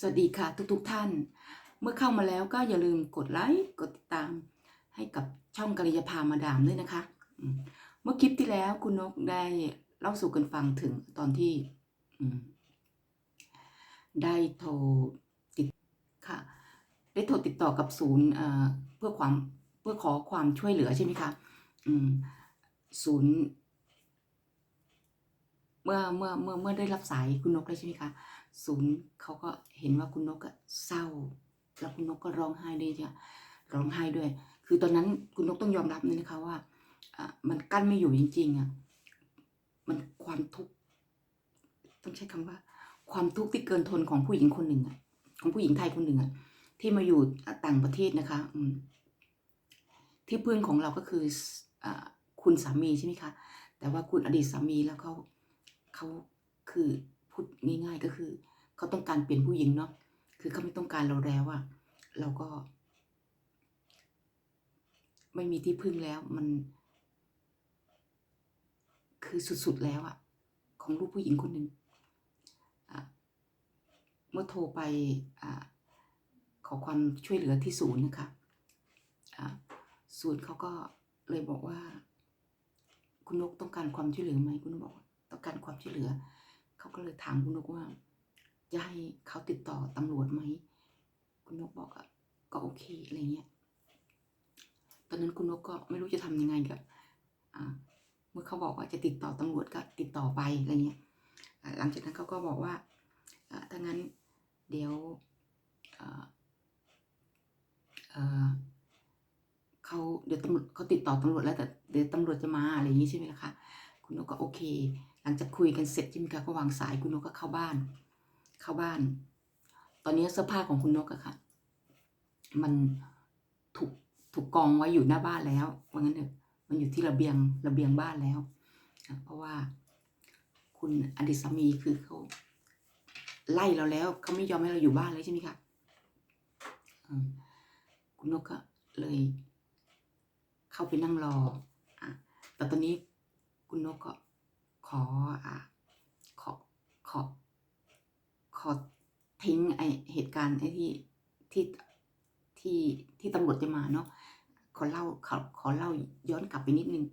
สวัสดีค่ะทุกๆทท่าน เมื่อเข้ามาแล้วก็อย่าลืมกดไลค์กดติดตาม ให้กับช่องกัลยาพามาดามด้วยนะคะ เมื่อคลิปที่แล้วคุณนกได้เล่าสู่กันฟังถึงตอนที่ได้โทรติดค่ะ ได้โทรติดต่อกับศูนย์เพื่อความเพื่อขอความช่วยเหลือใช่ไหมคะศูนย์ เมื่อเมื่อเมื่อเมื่อได้รับสายคุณนกแล้ใช่ไหมคะ ศูนย์เขาก็เห็นว่าคุณนกอะเศร้า แล้วคุณนกก็ร้องไห้ด้วยจ้ะร้องไห้ด้วย คือตอนนั้นคุณนกต้องยอมรับเลยนะคะว่าอะมันกั้นไม่อยู่จริง ๆอะมันความทุกข์ต้องใช้คำว่า ความทุกข์ที่เกินทนของผู้หญิงคนหนึ่งอะ ของผู้หญิงไทยคนหนึ่งอะที่มาอยู่ต่างประเทศนะคะ อืที่พึ่งของเราก็คืออ่าคุณสามีใช่ไหมคะ แต่ว่าคุณอดีตสามีแล้วเขาเขาคือ พูดง่าย ๆ ก็คือ เขาต้องการเปลี่ยนผู้หญิงเนาะคือเขาไม่ต้องการเราแล้วอะเราก็ ไม่มีที่พึ่งแล้วมัน คือสุดๆแล้วอะของลูกผู้หญิงคนหนึ่งเมื่อโทรไปอขอความช่วยเหลือที่ศูนย์นะคะศูนย์เขาก็เลยบอกว่า คุณนกต้องการความช่วยเหลือไหมคุณนกบอก ต้องการความช่วยเหลือ เขาก็เลยถามคุณนกว่า จะให้เขาติดต่อตำรวจไหม คุณนกบอกอะก็โอเคอะไรเงี้ย ตอนนั้นคุณนกก็ไม่รู้จะทำยังไงกับเมื่อเขาบอกว่าจะติดต่อตำรวจก็ติดต่อไปอะไรเงี้ยหลังจากนั้นเขาก็บอกว่าถ้างั้นเดี๋ยวเอ่อเขาเดี๋ยวตำรวจเขาติดต่อตำรวจแล้วแต่เดี๋ยวตำรวจจะมาอะไรอย่างนี้ใช่ไหมล่ะคะ คุณนกก็โอเค หลังจากคุยกันเสร็จใช่ไหมคะก็วางสายคุณนกก็เข้าบ้าน เข้าบ้าน ตอนนี้เสื้อผ้าของคุณนกอะค่ะ มันถูกถูกกองไว้อยู่หน้าบ้านแล้วว่างั้นเถอะมันอยู่ที่ระเบียงระเบียงบ้านแล้ว เพราะว่าคุณอดีตสามีคือเขาไล่เราแล้วเขาไม่ยอมให้เราอยู่บ้านเลยใช่ไหมคะคุณนกก็เลย เข้าไปนั่งรออะแต่ตอนนี้คุณนกก็ ขออะขอขอขอทิ้งไอเหตุการณ์ไอที่ที่ที่ที่ตำรวจจะมาเนาะขอเล่าขอขอเล่าย้อนกลับไปนิดนึง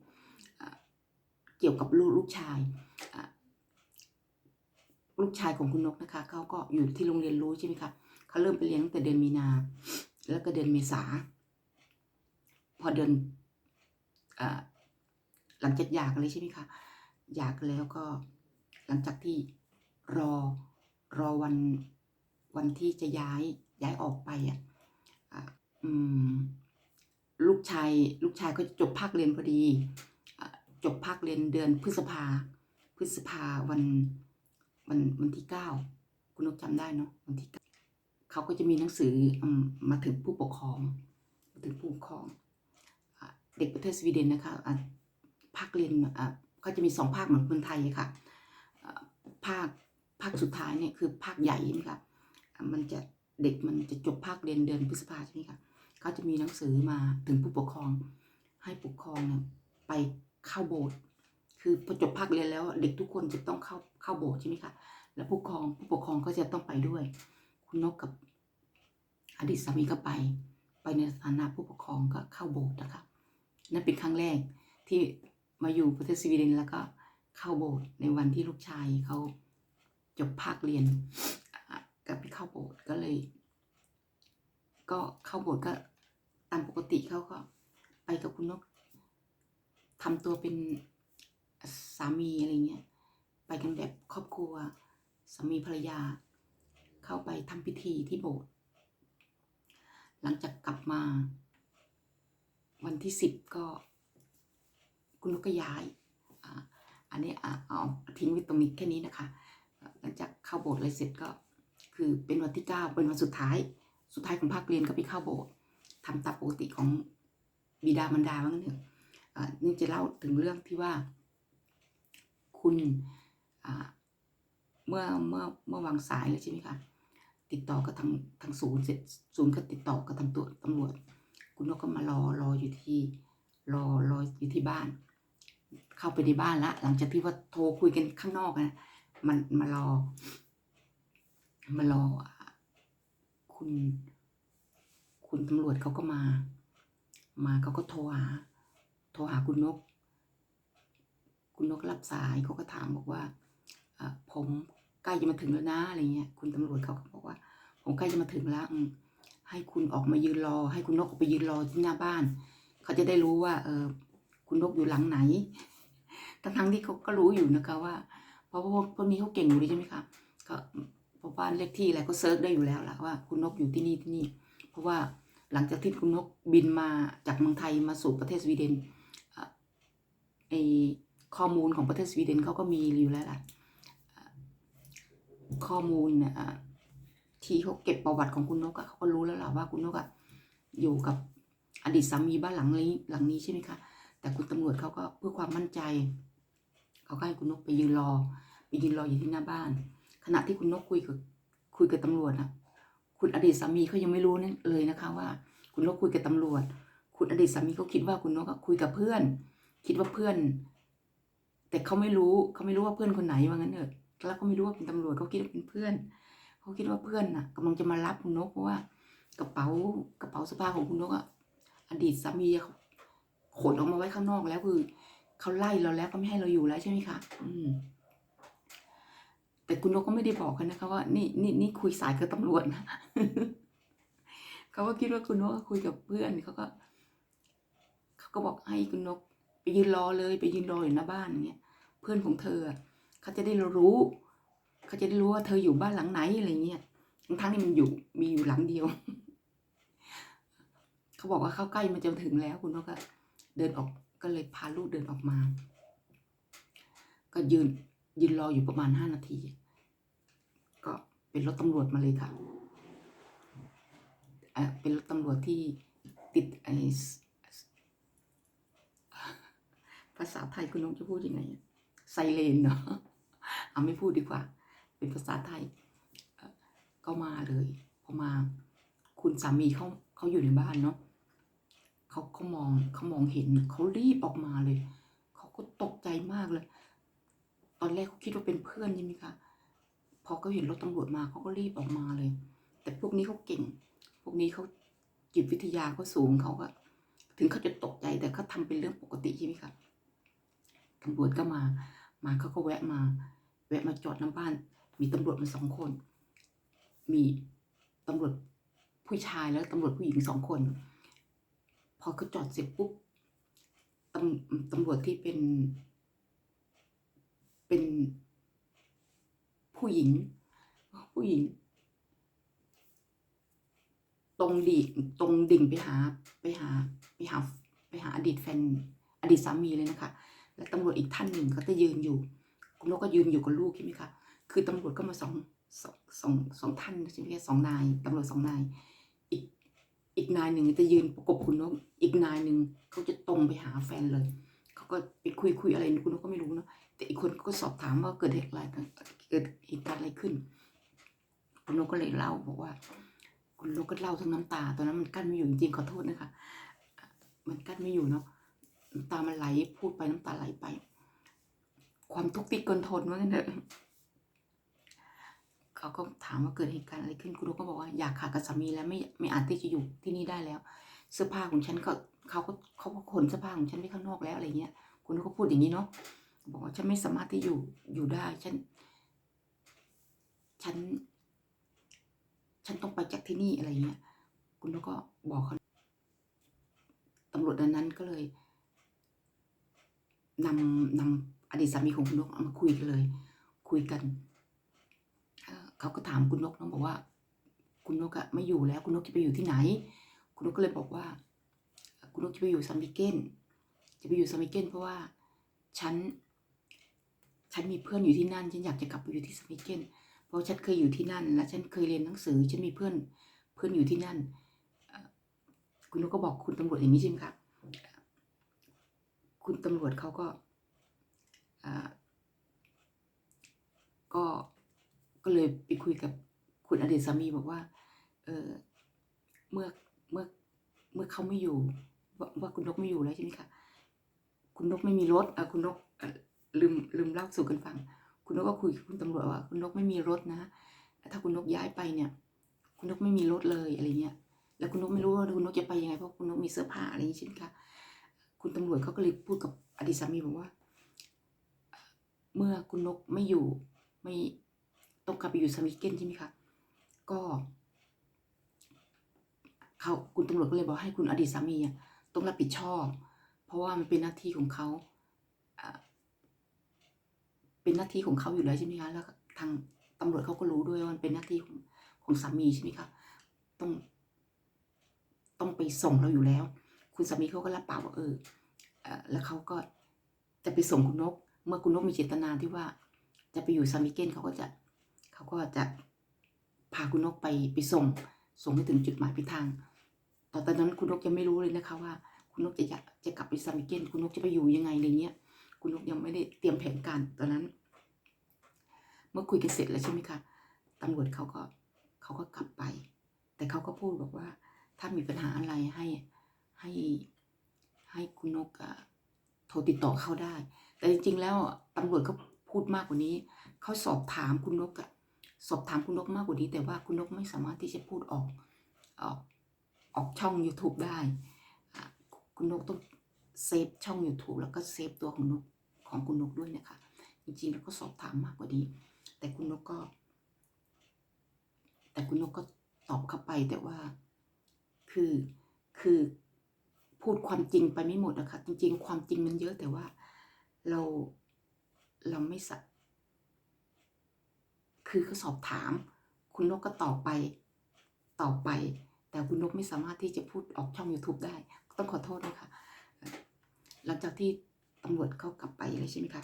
เกี่ยวกับลูกลูกชายลูกชายของคุณนกนะคะเขาก็อยู่ที่โรงเรียนรู้ใช่ไหมคะเขาเริ่มไปเรียนตั้งแต่เดือนมีนา แล้วก็เดือนเมษาพอเดือนอหลังจากหย่ากันเลยใช่ไหมคะ หย่ากันแล้วก็หลังจากที่รอรอวันวันที่จะย้ายย้ายออกไปอะอืมลูกชายลูกชายก็จบภาคเรียนพอดีจบภาคเรียนเดือนพฤษภา พฤษภาวันวันวันที่เก้าคุณนกจำได้เนาะวันที่เก้าเขาก็จะมีหนังสือมาถึงผู้ปกครองมาถึงผู้ปกครองเด็กประเทศสวีเดนนะคะอะภาคเรียนอะ ก็จะมีสองภาคเหมือนเมืองไทยค่ะภาคภาคสุดท้ายเนี่ยคือภาคใหญ่ใช่คะอะมันจะเด็กมันจะจบภาคเรียนเดือนพฤษภาใช่ไหมคะเขาจะมีหนังสือมาถึงผู้ปกครอง ให้ปกครองเนี่ยไปเข้าโบสถ์คือพอจบภาคเรียนแล้วเด็กทุกคนจะต้องเข้าเข้าโบสถ์ใช่ไหมคะแล้วผู้ปกครองผู้ปกครองก็จะต้องไปด้วย คุณนกกับอดีตสามีก็ไป ไปในฐานะผู้ปกครองก็เข้าโบสถ์นะคะนั่นเป็นครั้งแรกที่ มาอยู่ประเทศสวีเดนแล้วก็เข้าโบสถ์ในวันที่ลูกชายเขาจบภาคเรียนกับพี่เข้าโบสถ์ก็เลย ก็เข้าโบสถ์ก็ตามปกติเขาก็ไปกับคุณนกทำตัวเป็นสามีอะไรเงี้ยไปกันแบบครอบครัวสามีภรรยา เข้าไปทำพิธีที่โบสถ์หลังจากกลับมา วันที่สิบก็ คุณนกก็ย้ายอะอันนี้อะเอาทิ้งไว้ตรงนี้แค่นี้นะคะ หลังจากเข้าโบสถ์อะไรเสร็จก็คือเป็นวันที่เก้าเป็นวันสุดท้าย สุดท้ายของภาคเรียนก็ไปเข้าโบสถ์ทำตามปกติของบิดามารดาว่างั้นเถอะอ่านี่จะเล่าถึงเรื่องที่ว่า คุณอ่าเมื่อเมื่อเมื่อวางสายเลยใช่ไหมคะติดต่อกับทางทางศูนย์เสร็จศูนย์ก็ติดต่อกับทางตัวตำรวจ คุณนกก็มารอรออยู่ที่รอรออยู่ที่บ้าน เข้าไปในบ้านละ หลังจากที่ว่าโทรคุยกันข้างนอกนะมันมารอมารอคุณ คุณตำรวจเขาก็มา มาเขาก็โทรหา โทรหาคุณนก คุณนกรับสายเขาก็ถามบอกว่าผมใกล้จะมาถึงแล้วนะอะไรเงี้ยคุณตำรวจเขาก็บอกว่า ผมใกล้จะมาถึงแล้วให้คุณออกมายืนรอ ให้คุณนกออกไปยืนรอที่หน้าบ้าน เขาจะได้รู้ว่า เออ คุณนกอยู่หลังไหนทั้งทั้งที่เขาก็รู้อยู่นะคะว่า เพราะพวกพวกนี้เขาเก่งอยู่ดีใช่ไหมคะก็เพราะบ้านเลขที่อะไรก็เซิร์ชได้อยู่แล้วล่ะว่า คุณนกอยู่ที่นี่ที่นี่ เพราะว่าหลังจากที่คุณนกบินมาจากเมืองไทยมาสู่ประเทศสวีเดนเอ่อไอข้อมูลของประเทศสวีเดนเขาก็มีอยู่แล้วล่ะข้อมูลเนี่ยอะที่เขาเก็บประวัติของคุณนกอะเขาก็รู้แล้วล่ะว่าคุณนกอะอยู่กับอดีตสามีบ้านหลังนี้หลังนี้ใช่ไหมคะ แต่คุณตำรวจเขาก็เพื่อความมั่นใจ เขาก็ให้คุณนกไปยืนรอ ไปยืนรออยู่ที่หน้าบ้าน ขณะที่คุณนกคุยกับคุยกับตำรวจนะคุณอดีตสามีเขายังไม่รู้นั่นเลยนะคะว่า คุณนกคุยกับตำรวจ คุณอดีตสามีเขาคิดว่าคุณนกคุยกับเพื่อน คิดว่าเพื่อน แต่เขาไม่รู้เขาไม่รู้ว่าเพื่อนคนไหนว่างั้นเถอะแล้วเขาไม่รู้ว่าเป็นตำรวจเขาคิดว่าเป็นเพื่อนเขาคิดว่าเพื่อนน่ะกำลังจะมารับคุณนกเพราะว่ากระเป๋ากระเป๋าเสื้อผ้าของคุณนกอะอดีตสามีเขา ขนออกมาไว้ข้างนอกแล้วคือเขาไล่เราแล้วเขาไม่ให้เราอยู่แล้วใช่ไหมคะอืม แต่คุณนกก็ไม่ได้บอกกันนะคะว่านี่นี่นี่คุยสายกับตำรวจนะเขาก็คิดว่าคุณนกคุยกับเพื่อนเขาก็เขาก็บอกให้คุณนก ไปยืนรอเลย ไปยืนรออยู่หน้าบ้านอย่างเงี้ย เพื่อนของเธอเขาจะได้รู้เขาจะได้รู้ว่าเธออยู่บ้านหลังไหนอะไรเงี้ยทั้งทั้งที่มันอยู่มีอยู่หลังเดียว เขาบอกว่าเข้าใกล้มันจะถึงแล้วคุณนกก็ เดินออกก็เลยพาลูกเดินออกมา ก็ยืนยืนรออยู่ประมาณห้านาที ก็เป็นรถตำรวจมาเลยค่ะเอ่อเป็นรถตำรวจที่ติดไอภาษาไทยคุณน้องจะพูดยังไงไซเรนเนาะเอาไม่พูดดีกว่า เป็นภาษาไทยก็มาเลยพอมา คุณสามีเขาเขาอยู่ในบ้านเนาะ เขาเขามองเขามองเห็นเขารีบออกมาเลยเขาก็ตกใจมากเลย ตอนแรกเขาคิดว่าเป็นเพื่อนใช่ไหมคะพอเขาเห็นรถตำรวจมาเขาก็รีบออกมาเลย แต่พวกนี้เขาเก่ง พวกนี้เขาจิตวิทยาเขาสูงเขาก็ถึงเขาจะตกใจแต่เขาทำเป็นเรื่องปกติใช่ไหมคะตำรวจก็มา มาเขาก็แวะมา แวะมาจอดน้ำบ้าน มีตำรวจมาสองคน มีตำรวจผู้ชายแล้วตำรวจผู้หญิงสองคน พอเขาจอดเสร็จปุ๊บตำตำรวจที่เป็น เป็นผู้หญิง ผู้หญิง ตรงดิ่งตรงดิ่งไปหาไปหาไปหาไปหาอดีตแฟนอดีตสามีเลยนะคะ และตำรวจอีกท่านหนึ่งเขาจะยืนอยู่คุณนกก็ยืนอยู่กับลูกใช่ไหมคะคือตำรวจก็มาสองสองสองสองท่านใช่ไหมคะสองนายตำรวจสองนาย อีกนายหนึ่งจะยืนประกบคุณนก อีกนายหนึ่งเขาจะตรงไปหาแฟนเลย เขาก็ไปคุยคุยอะไรคุณนกก็ไม่รู้เนาะแต่อีกคนก็สอบถามว่าเกิดเหตุอะไรเกิดเหตุการณ์อะไรขึ้น คุณนกก็เลยเล่าบอกว่า คุณนกก็เล่าทั้งน้ำตา ตอนนั้นมันกั้นไม่อยู่จริงๆขอโทษนะคะ มันกั้นไม่อยู่เนาะน้ำตามันไหลพูดไปน้ำตาไหลไป ความทุกข์ติดกนทนว่างั้นเถอะ เขาก็ถามว่าเกิดเหตุการณ์อะไรขึ้นคุณนกก็บอกว่าอยากขาดกับสามีแล้วไม่ไม่อาจที่จะอยู่ที่นี่ได้แล้ว เสื้อผ้าของฉันก็เขาก็เขาก็ขนเสื้อผ้าของฉันไปข้างนอกแล้วอะไรเงี้ย คุณนกก็พูดอย่างนี้เนาะบอกว่าฉันไม่สามารถที่อยู่อยู่ได้ฉัน ฉัน ฉันต้องไปจากที่นี่อะไรเงี้ย คุณนกก็บอกเขาตำรวจดันนั้นก็เลยนำนำอดีตสามีของคุณนกเอามาคุยกันเลย คุยกัน เขาก็ถามคุณนกน้องบอกว่า คุณนกอะไม่อยู่แล้ว คุณนกจะไปอยู่ที่ไหน คุณนกก็เลยบอกว่า คุณนกจะไปอยู่ซัมบิเกนจะไปอยู่ซัมบิเกนเพราะว่าฉันฉันมีเพื่อนอยู่ที่นั่น ฉันอยากจะกลับไปอยู่ที่สมิเกนเพราะฉันเคยอยู่ที่นั่น และฉันเคยเรียนหนังสือ ฉันมีเพื่อนเพื่อนอยู่ที่นั่น คุณนกก็บอกคุณตำรวจอย่างนี้ใช่ไหมคะคุณตำรวจเขาก็ก็ ก็เลยไปคุยกับคุณอดีตสามีบอกว่า เออเมื่อเมื่อเมื่อเขาไม่อยู่ ว่าคุณนกไม่อยู่แล้วใช่ไหมคะคุณนกไม่มีรถอะคุณนกลืมลืมเล่าสู่กันฟัง คุณนกก็คุยกับคุณตำรวจว่า คุณนกไม่มีรถนะถ้าคุณนกย้ายไปเนี่ย คุณนกไม่มีรถเลยอะไรเงี้ย แล้วคุณนกไม่รู้ว่าคุณนกจะไปยังไงเพราะคุณนกมีเสื้อผ้าอะไรอย่างนี้ใช่ไหมคะคุณตำรวจเขาก็เลยพูดกับอดีตสามีบอกว่า เมื่อคุณนกไม่อยู่ไม่ ต้องกลับไปอยู่สมิเกนใช่ไหมคะ ก็เขาคุณตำรวจก็เลยบอกให้คุณอดีตสามีต้องรับผิดชอบ เพราะว่ามันเป็นหน้าที่ของเขาเป็นหน้าที่ของเขาอยู่แล้วใช่ไหมคะแล้วทางตำรวจเขาก็รู้ด้วยว่ามันเป็นหน้าที่ของของสามีใช่ไหมคะต้องต้องไปส่งเราอยู่แล้ว คุณสามีเขาก็รับปากว่าเออเอ่อแล้วเขาก็จะไปส่งคุณนก เมื่อคุณนกมีเจตนาที่ว่า จะไปอยู่ซามิเกนเขาก็จะ เขาก็จะพาคุณนกไปไปส่ง ส่งให้ถึงจุดหมายปลายทางแต่ตอนนั้นคุณนกยังไม่รู้เลยนะคะว่า คุณนกจะจะกลับไปซามิเกนคุณนกจะไปอยู่ยังไงอะไรเงี้ย คุณนกยังไม่ได้เตรียมแผนการตอนนั้น เมื่อคุยกันเสร็จแล้วใช่ไหมคะตำรวจเขาก็เขาก็กลับไป แต่เขาก็พูดบอกว่า ถ้ามีปัญหาอะไรให้ให้ให้คุณนกโทรติดต่อเขาได้ แต่จริงๆแล้วตำรวจเขาพูดมากกว่านี้ เขาสอบถามคุณนกอะ สอบถามคุณนกมากกว่านี้ แต่ว่าคุณนกไม่สามารถที่จะพูดออกออกออกช่อง YouTube ได้ คุณนกต้องเซฟช่อง YouTube แล้วก็เซฟตัวของนกของคุณนกด้วยนะคะ จริงๆแล้วก็สอบถามมากกว่านี้ แต่คุณนกก็ แต่คุณนกก็ตอบเข้าไปแต่ว่าคือคือพูดความจริงไปไม่หมดนะคะ จริง ๆ ความจริงมันเยอะแต่ว่าเราเราไม่สั คือเขาสอบถาม คุณนกก็ตอบไปตอบไป แต่คุณนกไม่สามารถที่จะพูดออกช่อง YouTube ได้ ต้องขอโทษนะคะเอ่อหลังจากที่ตำรวจเขากลับไปเลยใช่ไหมคะ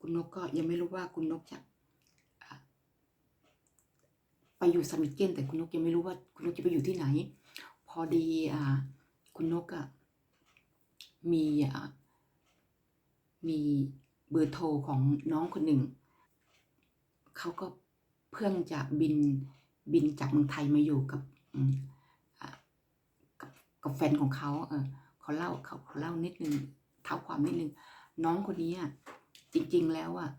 คุณนกก็ยังไม่รู้ว่าคุณนกจะไปอยู่สมิเกนแต่คุณนกยังไม่รู้ว่าคุณนกจะไปอยู่ที่ไหน พอดีอคุณนกอะมีมีเบอร์โทรของน้องคนหนึ่ง เขาก็เพิ่งจะบินบินจากเมืองไทยมาอยู่กับกับกับแฟนของเขาเออเขาเล่าเขาเขาเล่านิดนึงเท้าความนิดนึงน้องคนนี้อะจริง ๆ แล้วอะ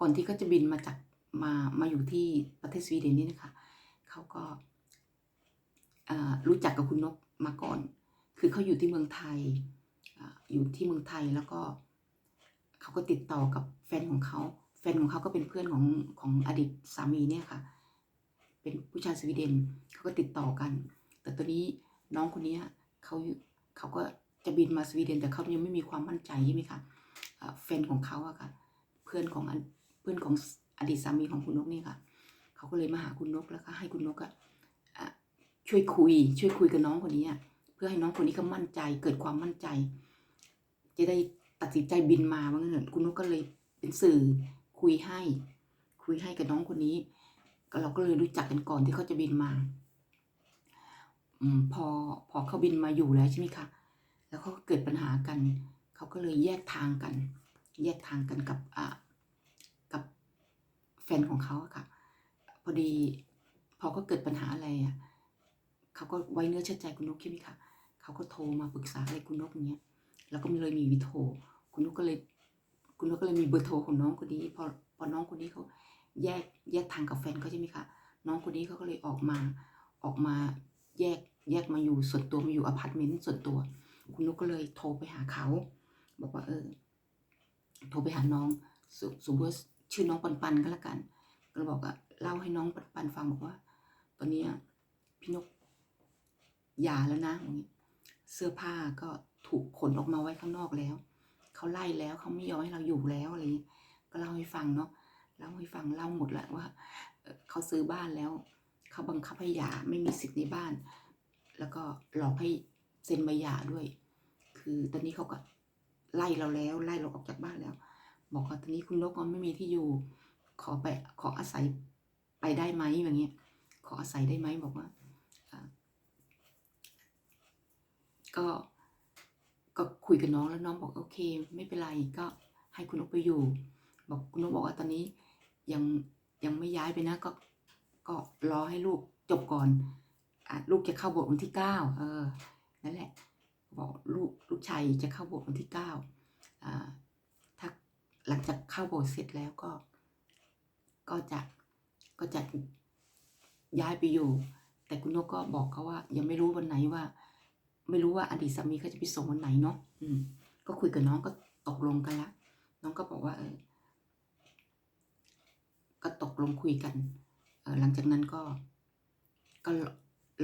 ก่อนที่เขาจะบินมาจากมามาอยู่ที่ประเทศสวีเดนนี่นะคะเขาก็อ่ารู้จักกับคุณนกมาก่อน คือเขาอยู่ที่เมืองไทยออยู่ที่เมืองไทยแล้วก็เขาก็ติดต่อกับแฟนของเขา แฟนของเขาก็เป็นเพื่อนของของอดีตสามีเนี่ยค่ะ เป็นผู้ชายสวีเดนเขาก็ติดต่อกัน แต่ตอนนี้น้องคนนี้เขาเขาก็จะบินมาสวีเดนแต่เขายังไม่มีความมั่นใจใช่ไหมคะแฟนของเขาอะค่ะ เพื่อนของเพื่อนของอดีตสามีของคุณนกนี่ค่ะเขาก็เลยมาหาคุณนกแล้วก็ให้คุณนกอะช่วยคุย ช่วยคุยกับน้องคนนี้เพื่อให้น้องคนนี้เขามั่นใจ เกิดความมั่นใจ จะได้ตัดสินใจบินมาว่างั้นคุณนกก็เลยเป็นสื่อ คุยให้ คุยให้กับน้องคนนี้ก็เราก็เลยรู้จักกันก่อนที่เขาจะบินมาอพอพอเขาบินมาอยู่แล้วใช่ไหมคะ แล้วเขาก็เกิดปัญหากัน เขาก็เลยแยกทางกัน แยกทางกันกับอ่ากับแฟนของเขาค่ะ พอดีพอก็เกิดปัญหาอะไรอะเขาก็ไว้เนื้อเชื่อใจคุณนกใช่ไหมคะเขาก็โทรมาปรึกษาอะไรคุณนกเงี้ย แล้วก็เลยมีวิโทรคุณนกก็เลย คุณนกก็เลยมีเบอร์โทรของน้องคนนี้พอพอน้องคนนี้เขาแยกแยกทางกับแฟนเขาใช่ไหมคะน้องคนนี้เขาก็เลยออกมาออกมาแยกแยกมาอยู่ส่วนตัวมาอยู่อพาร์ตเมนต์ส่วนตัว คุณนกก็เลยโทรไปหาเขาบอกว่าเออโทรไปหาน้องสสมมติว่าชื่อน้องปันปันก็แล้วกัน ก็เลยบอกว่าเล่าให้น้องปันปันฟังบอกว่า ตอนนี้พี่นกหย่าแล้วนะเสื้อผ้าก็ถูกขนออกมาไว้ข้างนอกแล้ว เขาไล่แล้วเขาไม่ยอมให้เราอยู่แล้วอะไรก็เล่าให้ฟังเนาะเล่าให้ฟังเล่าหมดแหละว่าเขาซื้อบ้านแล้วเขาบังคับให้หย่าไม่มีสิทธิ์ในบ้าน แล้วก็หลอกให้เซ็นใบหย่าด้วย คือตอนนี้เขาก็ไล่เราแล้วไล่เราออกจากบ้านแล้ว บอกว่าตอนนี้คุณนกก็ไม่มีที่อยู่ ขอไปขออาศัยไปได้ไหมอย่างเงี้ยขออาศัยได้ไหมบอกว่าก็ ก็คุยกับน้องแล้วน้องบอกโอเค ไม่เป็นไรก็ให้คุณนกไปอยู่ บอกคุณนกบอกว่าตอนนี้ยังยังไม่ย้ายไปนะ ก็ก็รอให้ลูกจบก่อนอลูกจะเข้าบสถ์วันที่เก้าเออนั่นแหละ บอกลูกลูกชายจะเข้าบสถ์วันที่เก้าอ่าถ้าหลังจากเข้าบสถ์เสร็จแล้วก็ ก็จะก็จะย้ายไปอยู่ แต่คุณนกก็บอกเขาว่า ยังไม่รู้วันไหนว่า ไม่รู้ว่าอดีตสามีเขาจะไปส่งวันไหนเนาะอืม ก็คุยกับน้องก็ตกลงกันล้วน้องก็บอกว่า เออ ก็ตกลงคุยกัน เออหลังจากนั้นก็ ก็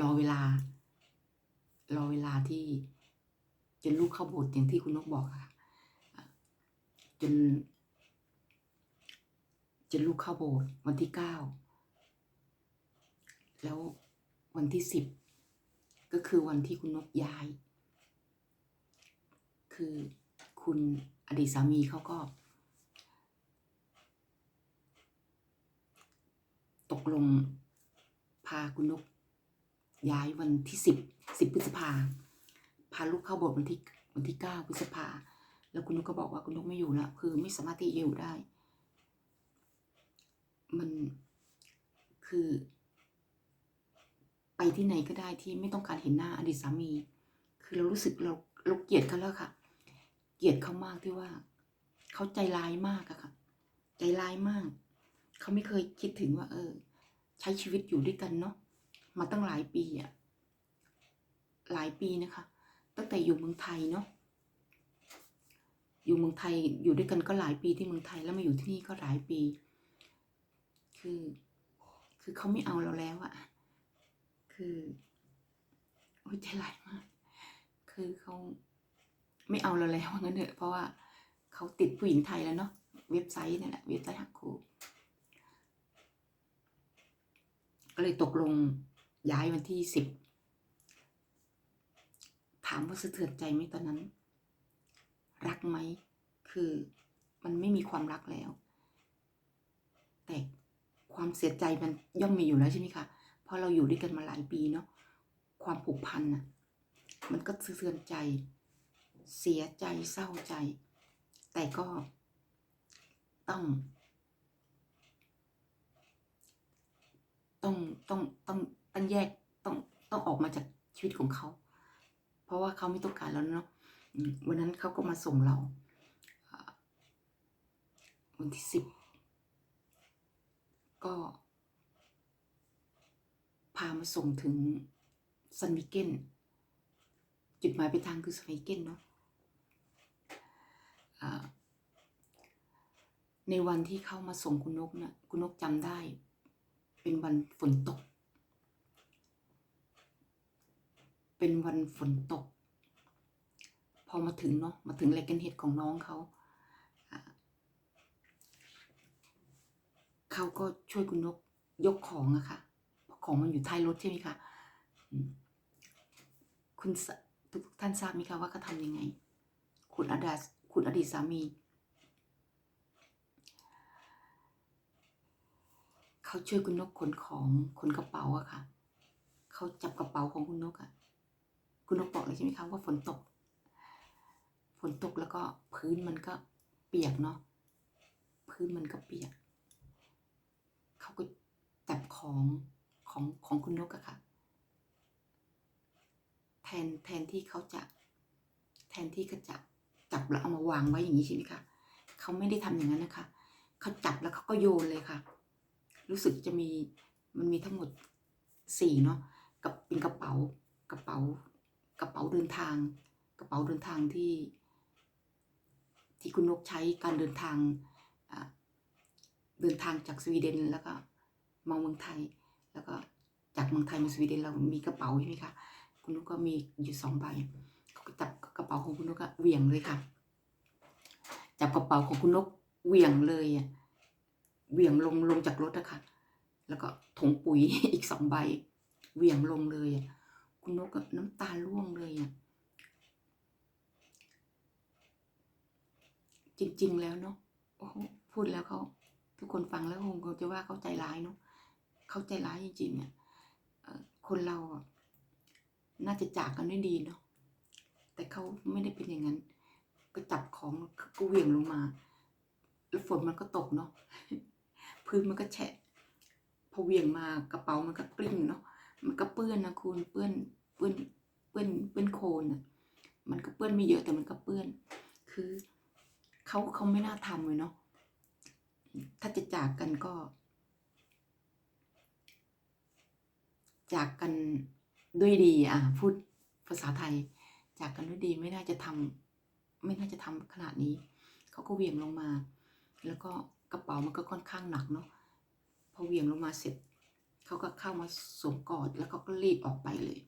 รอเวลา รอเวลาที่จนลูกเข้าโบสถ์อย่างที่คุณนกบอกค่ะ จนจนลูกเข้าโบสถ์วันที่เก้า แล้ววันที่สิบ ก็คือวันที่คุณนกย้าย คือคุณอดีตสามีเขาก็ ตกลงพาคุณนกย้ายวันที่สิบสิบพฤษภา พาลูกเข้าโบสถ์วันที่วันที่เก้าพฤษภา แล้วคุณนกก็บอกว่าคุณนกไม่อยู่แล้วคือไม่สามารถที่จะอยู่ได้ มันคือ ที่ไหนก็ได้ที่ไม่ต้องการเห็นหน้าอดีตสามี คือเรารู้สึกเราเราเกลียดเขาแล้วค่ะ เกลียดเขามากที่ว่า เขาใจร้ายมากอะค่ะ ใจร้ายมาก เขาไม่เคยคิดถึงว่า เออ ใช้ชีวิตอยู่ด้วยกันเนาะมาตั้งหลายปีอะหลายปีนะคะ ตั้งแต่อยู่เมืองไทยเนาะอยู่เมืองไทยอยู่ด้วยกันก็หลายปีที่เมืองไทยแล้วมาอยู่ที่นี่ก็หลายปี คือ คือเขาไม่เอาเราแล้วอะ คือโอ้ยใจร้ายมาก คือเขาไม่เอาเราแล้วงั้นเถอะ เพราะว่าเขาติดผู้หญิงไทยแล้วเนาะ เว็บไซต์นี่แหละเว็บไซต์หักครูก็เลยตกลงย้ายวันที่สิบ ถามว่าสะเทือนใจไหมตอนนั้น รักไหม คือมันไม่มีความรักแล้ว แต่ความเสียใจมันย่อมมีอยู่แล้วใช่ไหมคะ ราะเราอยู่ด้วยกันมาหลายปีเนาะความผูกพันน่ะมันก็สะเทือนใจ เสียใจเศร้าใจ แต่ก็ต้อง ต้องต้องต้องต้องแยกต้องต้องออกมาจากชีวิตของเขา เพราะว่าเขาไม่ต้องการแล้วเนาะวันนั้นเขาก็มาส่งเราวันที่สิบก็ามาส่งถึงซันวิเกนจุดหมายปลายทางคือซันวิเกนเนาะในวันที่เข้ามาส่งคุณนกนะ่ะคุณนกจำได้ เป็นวันฝนตก เป็นวันฝนตก พอมาถึงเนาะมาถึงแลกเกนเฮดของน้องเขาเขาก็ช่วยคุณนกยกของอะค่ะเพราะ ของมันอยู่ท้ายรถใช่ไหมคะคุณทุกท่านทราบไหมคะว่าเขาทำยังไง คุณอดาคุณอดีตสามี เขาช่วยคุณนกขนของขนกระเป๋าอะค่ะ เขาจับกระเป๋าของคุณนกอะคุณนกบอกเลยใช่ไหมคะว่าฝนตก ฝนตกแล้วก็พื้นมันก็เปียกเนาะ พื้นมันก็เปียก เขาก็จับของ ของของคุณนกอะค่ะ แทนแทนที่เขาจะ แทนที่เขาจะจับแล้วเอามาวางไว้อย่างนี้ใช่ไหมคะเขาไม่ได้ทำอย่างนั้นนะคะเขาจับแล้วเขาก็โยนเลยค่ะ รู้สึกจะมีมันมีทั้งหมดสี่เนาะกับเป็นกระเป๋ากระเป๋ากระเป๋าเดินทาง กระเป๋าเดินทางที่ ที่คุณนกใช้การเดินทางเดินทางจากสวีเดนแล้วก็มาเมืองไทย แล้วก็จากเมืองไทยมาสวีเดนเรามีกระเป๋าใช่ไหมคะ คุณนกก็มีอยู่สองใบเขาก็จับกระเป๋าของคุณนกก็เหวี่ยงเลยค่ะ จับกระเป๋าของคุณนกเหวี่ยงเลยอะเหวี่ยงลงลงจากรถอะค่ะ แล้วก็ถุงปุ๋ยอีกสองใบเหวี่ยงลงเลยอะคุณนกน้ำตาร่วงเลยอะจริง ๆ แล้วเนาะโอ้พูดแล้วเขาทุกคนฟังแล้วคงจะว่าเขาใจร้ายเนาะ เขาใจร้ายจริงๆอะเอ่อคนเราอะน่าจะจากกันด้วยดีเนาะแต่เขาไม่ได้เป็นอย่างนั้น ก็จับของก็เหวี่ยงลงมา แล้วฝนมันก็ตกเนาะพื้นมันก็แฉะพอเหวี่ยงมากระเป๋ามันก็กลิ้งเนาะมันก็เปื้อนนะคุณเปื้อนเปื้อนเปื้อนเปื้อนโคลนอะมันก็เปื้อนไม่เยอะแต่มันก็เปื้อน คือเขาเขาไม่น่าทำเลยเนาะถ้าจะจากกันก็ จากกันด้วยดีอะพูดภาษาไทย จากกันด้วยดีไม่น่าจะทำไม่น่าจะทำขนาดนี้ เขาก็เหวี่ยงลงมา แล้วก็กระเป๋ามันก็ค่อนข้างหนักเนาะพอเหวี่ยงลงมาเสร็จ เขาก็เข้ามาสวมกอดแล้วเขาก็รีบออกไปเลย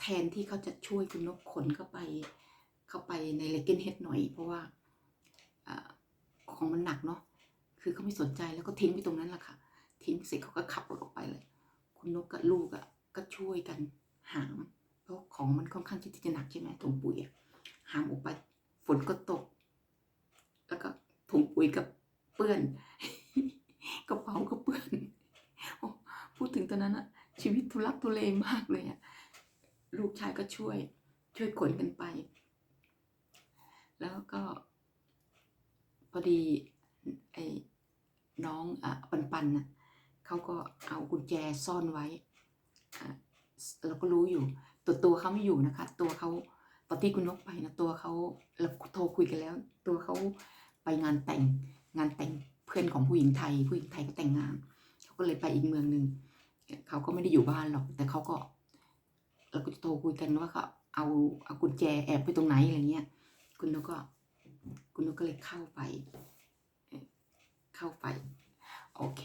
แทนที่เขาจะช่วยคุณนกขนเข้าไป เข้าไปในเลกเกนเฮดหน่อย เพราะว่าอาของมันหนักเนาะคือเขาไม่สนใจแล้วก็ทิ้งไปตรงนั้นแหละค่ะ ทิ้งเสร็จเขาก็ขับรถออกไปเลย คุณนกกับลูกอะ่ะก็ช่วยกันหาม เพราะของมันค่อนข้างที่จะหนักใช่ไหมถุงปุ๋ยอะหามออกไป ฝนก็ตก แล้วก็ถุงปุ๋ยกับเปื้อนกระเป๋าก็เปื้อนโอ้พูดถึงตอนนั้นอะชีวิตทุลักทุเลมากเลยอะลูกชายก็ช่วย ช่วยขนกันไป แล้วก็ พอดีไอ้น้องอะปันปันน่ะ เขาก็เอากุญแจซ่อนไว้เราก็รู้อยู่ ตัวตัวเขาไม่อยู่นะคะ ตัวเขาตอนที่คุณนกไปนะตัวเขาเราโทรคุยกันแล้ว ตัวเขาไปงานแต่งงานแต่งเพื่อนของผู้หญิงไทย ผู้หญิงไทยก็แต่งงานเขาก็เลยไปอีกเมืองหนึ่งเขาก็ไม่ได้อยู่บ้านหรอก แต่เขาก็เราก็จะโทรคุยกันว่าเขาเอาเอากุญแจแอบไปตรงไหนอะไรเงี้ย คุณนกก็ คุณนกก็เลยเข้าไป เข้าไป โอเค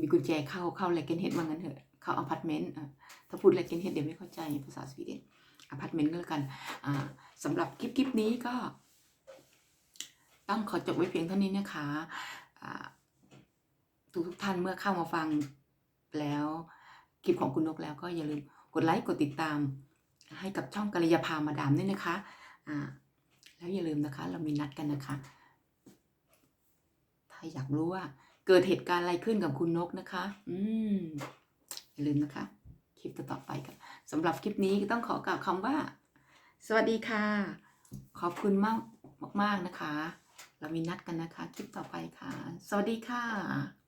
มีกุญแจเข้าเข้าเลกเกนเฮดว่างั้นเถอะ เข้าอพาร์ตเมนต์ถ้าพูดเลกเกนเฮดเดี๋ยวไม่เข้าใจภาษาสวีเดนอพาร์ตเมนต์ก็แล้วกันสำหรับคลิปคลิปนี้ก็ ต้องขอจบไว้เพียงเท่านี้นะคะทุกทุกท่านเมื่อเข้ามาฟังแล้วคลิปของคุณนกแล้วก็อย่าลืมกดไลค์กดติดตาม ให้กับช่องกัลยาพามาดามด้วยนะคะแล้วอย่าลืมนะคะ เรามีนัดกันนะคะ ถ้าอยากรู้ว่า เกิดเหตุการณ์อะไรขึ้นกับคุณนกนะคะ อืมอย่าลืมนะคะ คลิปต่อไปกันสำหรับคลิปนี้ก็ต้องขอกล่าวคำว่า สวัสดีค่ะ ขอบคุณมากมากๆนะคะ เรามีนัดกันนะคะ คลิปต่อไปค่ะ สวัสดีค่ะ